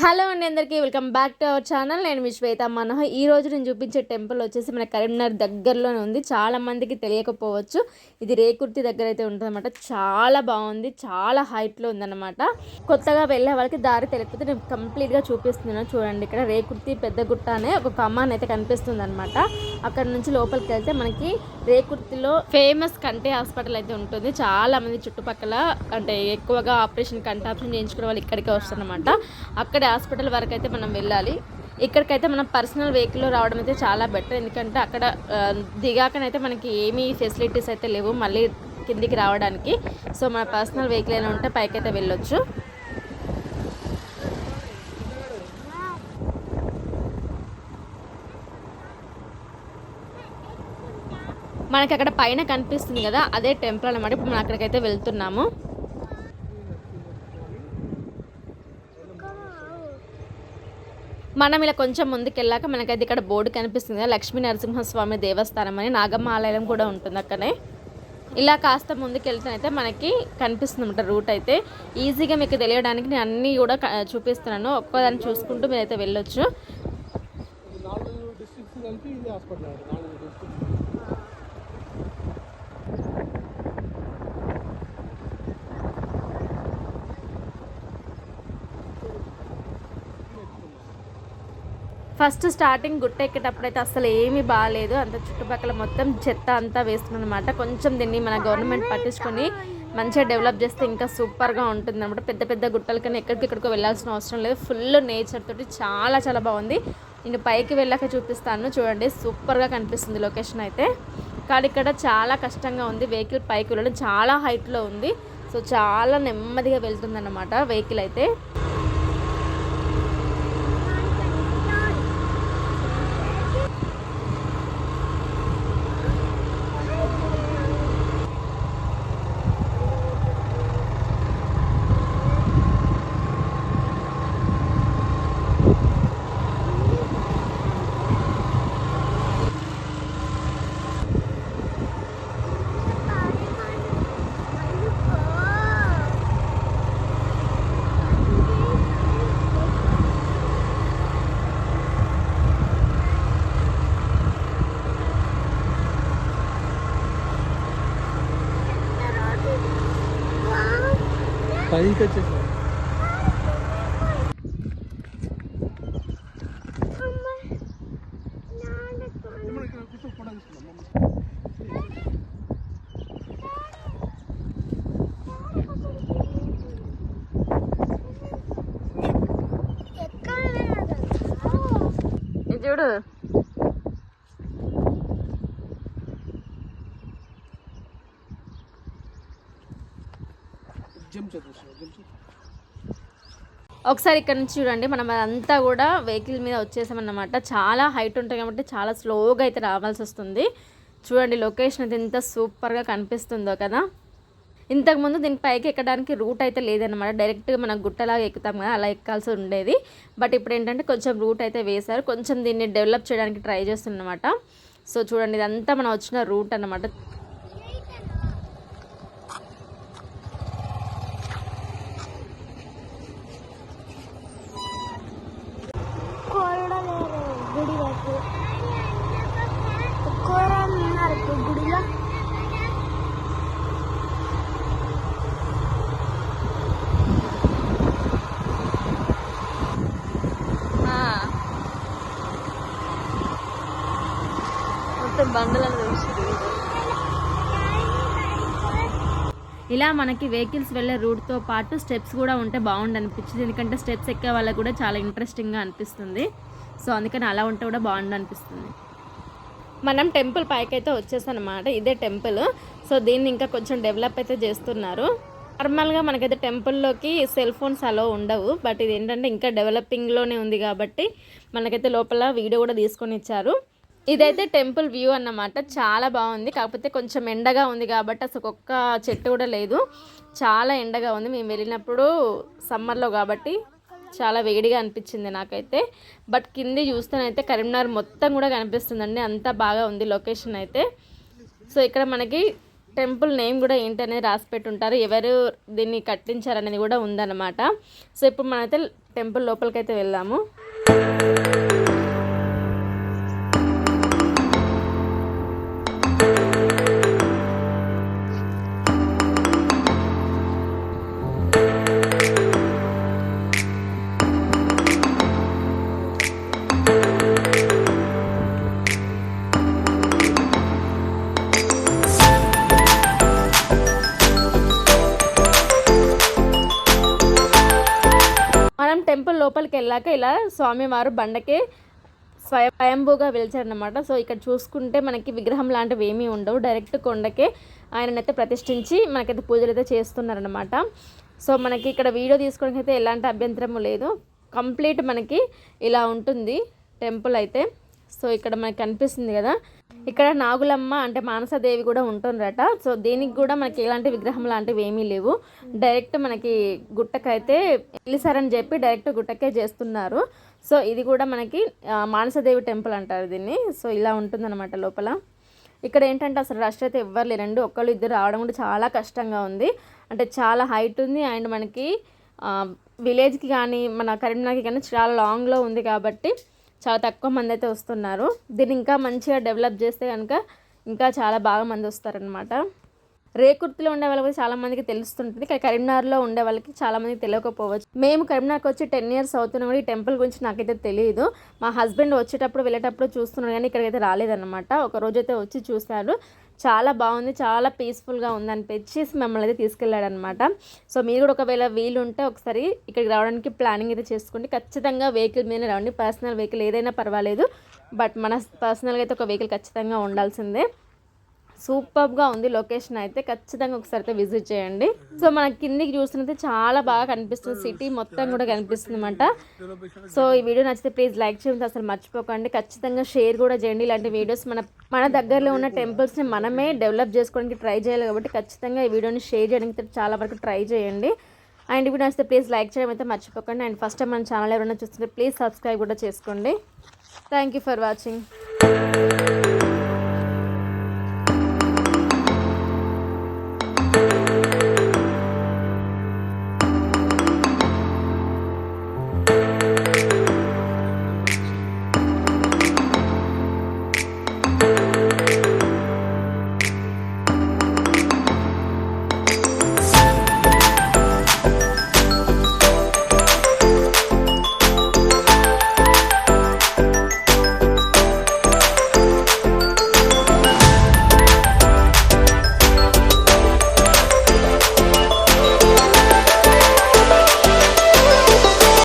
Hello అండి అందరికీ welcome back to our channel. నేను మీ శ్వేత మనోహ ఈ రోజు నేను చూపించే టెంపుల్ వచ్చేసి మన కరీంనగర్ దగ్గరలోనే ఉంది. చాలా మందికి తెలియకపోవచ్చు. ఇది రేకుర్తి దగ్గర అయితే ఉంటుందన్నమాట. చాలా బాగుంది. చాలా హైట్లో ఉందన్నమాట. కొత్తగా వెళ్ళే వాళ్ళకి దారి తెలియకపోతే నేను కంప్లీట్గా చూపిస్తున్నాను. చూడండి ఇక్కడ రేకుర్తి పెద్ద గుట్ట అనే ఒక కమాన్ అయితే కనిపిస్తుంది అనమాట అక్కడ నుంచి లోపలికి వెళ్తే మనకి రేకుర్తిలో ఫేమస్ కంటి హాస్పిటల్ అయితే ఉంటుంది. చాలా మంది చుట్టుపక్కల అంటే ఎక్కువగా ఆపరేషన్ కంటి ఆపరేషన్ చేయించుకునే వాళ్ళు ఇక్కడికే వస్తారనమాట అక్కడ హాస్పిటల్ వరకు అయితే మనం వెళ్ళాలి. ఇక్కడికైతే మనం పర్సనల్ వెహికల్లో రావడం అయితే చాలా బెటర్. ఎందుకంటే అక్కడ దిగాకనైతే మనకి ఏమీ ఫెసిలిటీస్ అయితే లేవు మళ్ళీ కిందికి రావడానికి. సో మన పర్సనల్ వెహికల్ అయినా ఉంటే పైకైతే వెళ్ళొచ్చు. మనకి అక్కడ పైన కనిపిస్తుంది కదా అదే టెంపుల్ అనమాట ఇప్పుడు మనం అక్కడికైతే వెళ్తున్నాము. మనం ఇలా కొంచెం ముందుకెళ్ళాక మనకైతే ఇక్కడ బోర్డు కనిపిస్తుంది లక్ష్మీ నరసింహస్వామి దేవస్థానం అని. నాగమ్మ ఆలయం కూడా ఉంటుంది అక్కడే. ఇలా కాస్త ముందుకెళ్తేనైతే మనకి కనిపిస్తుంది అనమాట రూట్ అయితే. ఈజీగా మీకు తెలియడానికి నేను అన్నీ కూడా చూపిస్తున్నాను. ఒక్కదాన్ని చూసుకుంటూ మీరైతే వెళ్ళొచ్చు. ఫస్ట్ స్టార్టింగ్ గుట్ట ఎక్కేటప్పుడు అయితే అసలు ఏమీ బాగాలేదు అంత చుట్టుపక్కల మొత్తం చెత్త అంతా వేస్తుంది అనమాట కొంచెం దీన్ని మన గవర్నమెంట్ పట్టించుకొని మంచిగా డెవలప్ చేస్తే ఇంకా సూపర్గా ఉంటుంది అనమాట పెద్ద పెద్ద గుట్టల కన్నా ఎక్కడికెక్కడికో వెళ్ళాల్సిన అవసరం లేదు. ఫుల్ నేచర్ తోటి చాలా చాలా బాగుంది. నేను పైకి వెళ్ళాక చూపిస్తాను. చూడండి సూపర్గా కనిపిస్తుంది లొకేషన్ అయితే. కానీ ఇక్కడ చాలా కష్టంగా ఉంది. వెహికల్ పైకి వెళ్ళడం చాలా హైట్లో ఉంది. సో చాలా నెమ్మదిగా వెళ్తుంది అన్నమాట వెహికల్ అయితే. పైకి వచ్చేసాం ఇక్కడ కూర్చో ఫోటో తీసుకుందాం ఇది చూడు ఒకసారి ఇక్కడ నుంచి చూడండి మనం అదంతా కూడా వెహికల్ మీద వచ్చేసామన్నమాట. చాలా హైట్ ఉంటుంది కాబట్టి చాలా స్లోగా అయితే రావాల్సి వస్తుంది. చూడండి లొకేషన్ అయితే ఎంత సూపర్గా కనిపిస్తుందో కదా. ఇంతకుముందు దీని పైకి ఎక్కడానికి రూట్ అయితే లేదనమాట డైరెక్ట్గా మనం గుట్టలాగా ఎక్కుతాం కదా అలా ఎక్కాల్సి ఉండేది. బట్ ఇప్పుడు ఏంటంటే కొంచెం రూట్ అయితే వేశారు. కొంచెం దీన్ని డెవలప్ చేయడానికి ట్రై చేస్తున్నమాట. సో చూడండి ఇదంతా మనం వచ్చిన రూట్ అన్నమాట. బండలను ఇలా మనకి వెహికల్స్ వెళ్ళే రూట్తో పాటు స్టెప్స్ కూడా ఉంటే బాగుండు అనిపించింది ఎందుకంటే స్టెప్స్ ఎక్కే వాళ్ళకి కూడా చాలా ఇంట్రెస్టింగ్గా అనిపిస్తుంది. సో అందుకని అలా ఉంటే కూడా బాగుండు అనిపిస్తుంది. మనం టెంపుల్ పైకి అయితే వచ్చేసానమాట. ఇదే టెంపుల్. సో దీన్ని ఇంకా కొంచెం డెవలప్ అయితే చేస్తున్నారు. నార్మల్గా మనకైతే టెంపుల్లోకి సెల్ ఫోన్స్ అలో ఉండవు. బట్ ఇది ఏంటంటే ఇంకా డెవలపింగ్లోనే ఉంది కాబట్టి మనకైతే లోపల వీడియో కూడా తీసుకొని ఇచ్చారు. ఇదైతే టెంపుల్ వ్యూ అన్నమాట. చాలా బాగుంది. కాకపోతే కొంచెం ఎండగా ఉంది కాబట్టి అసలు ఒక్క చెట్టు కూడా లేదు. చాలా ఎండగా ఉంది. మేము వెళ్ళినప్పుడు సమ్మర్లో కాబట్టి చాలా వేడిగా అనిపించింది నాకైతే. బట్ కింది చూస్తేనైతే కరీంనగర్ మొత్తం కూడా కనిపిస్తుందండి. అంతా బాగా ఉంది లొకేషన్ అయితే. సో ఇక్కడ మనకి టెంపుల్ నేమ్ కూడా ఏంటనేది రాసి పెట్టుంటారు. ఎవరు దీన్ని కట్టించారనేది కూడా ఉందన్నమాట. సో ఇప్పుడు మనమైతే టెంపుల్ లోపలికి అయితే వెళ్దాము. టెంపుల్ లోపలికి వెళ్ళాక ఇలా స్వామివారు బండకే స్వయం స్వయంభూగా వెలిచారనమాట సో ఇక్కడ చూసుకుంటే మనకి విగ్రహం లాంటివి ఏమీ ఉండవు. డైరెక్ట్ కొండకే ఆయననైతే ప్రతిష్ఠించి మనకైతే పూజలు అయితే చేస్తున్నారనమాట సో మనకి ఇక్కడ వీడియో తీసుకోవడానికి అయితే ఎలాంటి అభ్యంతరము లేదు. కంప్లీట్ మనకి ఇలా ఉంటుంది టెంపుల్ అయితే. సో ఇక్కడ మనకి కనిపిస్తుంది కదా. ఇక్కడ నాగులమ్మ అంటే మానసదేవి కూడా ఉంటుందట సో దీనికి కూడా మనకి ఎలాంటి విగ్రహం లాంటివి ఏమీ లేవు. డైరెక్ట్ మనకి గుట్టకైతే వెళ్ళిసారని చెప్పి డైరెక్ట్ గుట్టకే చేస్తున్నారు. సో ఇది కూడా మనకి మానసదేవి టెంపుల్ అంటారు దీన్ని. సో ఇలా ఉంటుందన్నమాట లోపల. ఇక్కడ ఏంటంటే అసలు రష్ అయితే ఎవ్వరు లేరండి. ఒక్కళ్ళు ఇద్దరు రావడం కూడా చాలా కష్టంగా ఉంది. అంటే చాలా హైట్ ఉంది. అండ్ మనకి విలేజ్కి కానీ మన కరీంనగర్కి కానీ చాలా లాంగ్లో ఉంది కాబట్టి చాలా తక్కువ మంది అయితే వస్తున్నారు. దీన్ని ఇంకా మంచిగా డెవలప్ చేస్తే కనుక ఇంకా చాలా బాగా మంది వస్తారనమాట రేకుర్తిలో ఉండే వాళ్ళకి చాలా మందికి తెలుస్తుంటుంది. ఇక్కడ కరీంనగర్లో ఉండే వాళ్ళకి చాలా మందికి తెలియకపోవచ్చు. మేము కరీంనగర్కి వచ్చి టెన్ ఇయర్స్ అవుతున్నాం. కూడా ఈ టెంపుల్ గురించి నాకైతే తెలియదు మా హస్బెండ్ వచ్చేటప్పుడు వెళ్ళేటప్పుడు చూస్తున్నాను కానీ ఇక్కడికైతే రాలేదన్నమాట. ఒక రోజు అయితే వచ్చి చూశారు చాలా బాగుంది చాలా పీస్ఫుల్గా ఉంది అనిపించేసి మమ్మల్ని అయితే తీసుకెళ్ళాడు అనమాట సో మీరు కూడా ఒకవేళ వీలు ఉంటే ఒకసారి ఇక్కడికి రావడానికి ప్లానింగ్ అయితే చేసుకోండి. ఖచ్చితంగా వెహికల్ మీద రావండి. పర్సనల్ వెహికల్ ఏదైనా పర్వాలేదు. బట్ మన పర్సనల్గా అయితే ఒక వెహికల్ ఖచ్చితంగా ఉండాల్సిందే. సూపర్గా ఉంది లొకేషన్ అయితే. ఖచ్చితంగా ఒకసారి అయితే విజిట్ చేయండి. సో మన కిందికి చూస్తున్నైతే చాలా బాగా కనిపిస్తుంది. సిటీ మొత్తం కూడా కనిపిస్తుంది అనమాట సో ఈ వీడియో నచ్చితే ప్లీజ్ లైక్ చేయండి. అసలు మర్చిపోకండి. ఖచ్చితంగా షేర్ కూడా చేయండి. ఇలాంటి వీడియోస్ మన మన దగ్గరలో ఉన్న టెంపుల్స్ని మనమే డెవలప్ చేసుకోవడానికి ట్రై చేయాలి కాబట్టి ఖచ్చితంగా ఈ వీడియోని షేర్ చేయడానికి చాలా వరకు ట్రై చేయండి. అండ్ ఇప్పుడు నచ్చితే ప్లీజ్ లైక్ చేయడం అయితే మర్చిపోకండి. అండ్ ఫస్ట్ టైం మన ఛానల్ ఎవరైనా చూస్తుంటే ప్లీజ్ సబ్స్క్రైబ్ కూడా చేసుకోండి. Thank you for watching.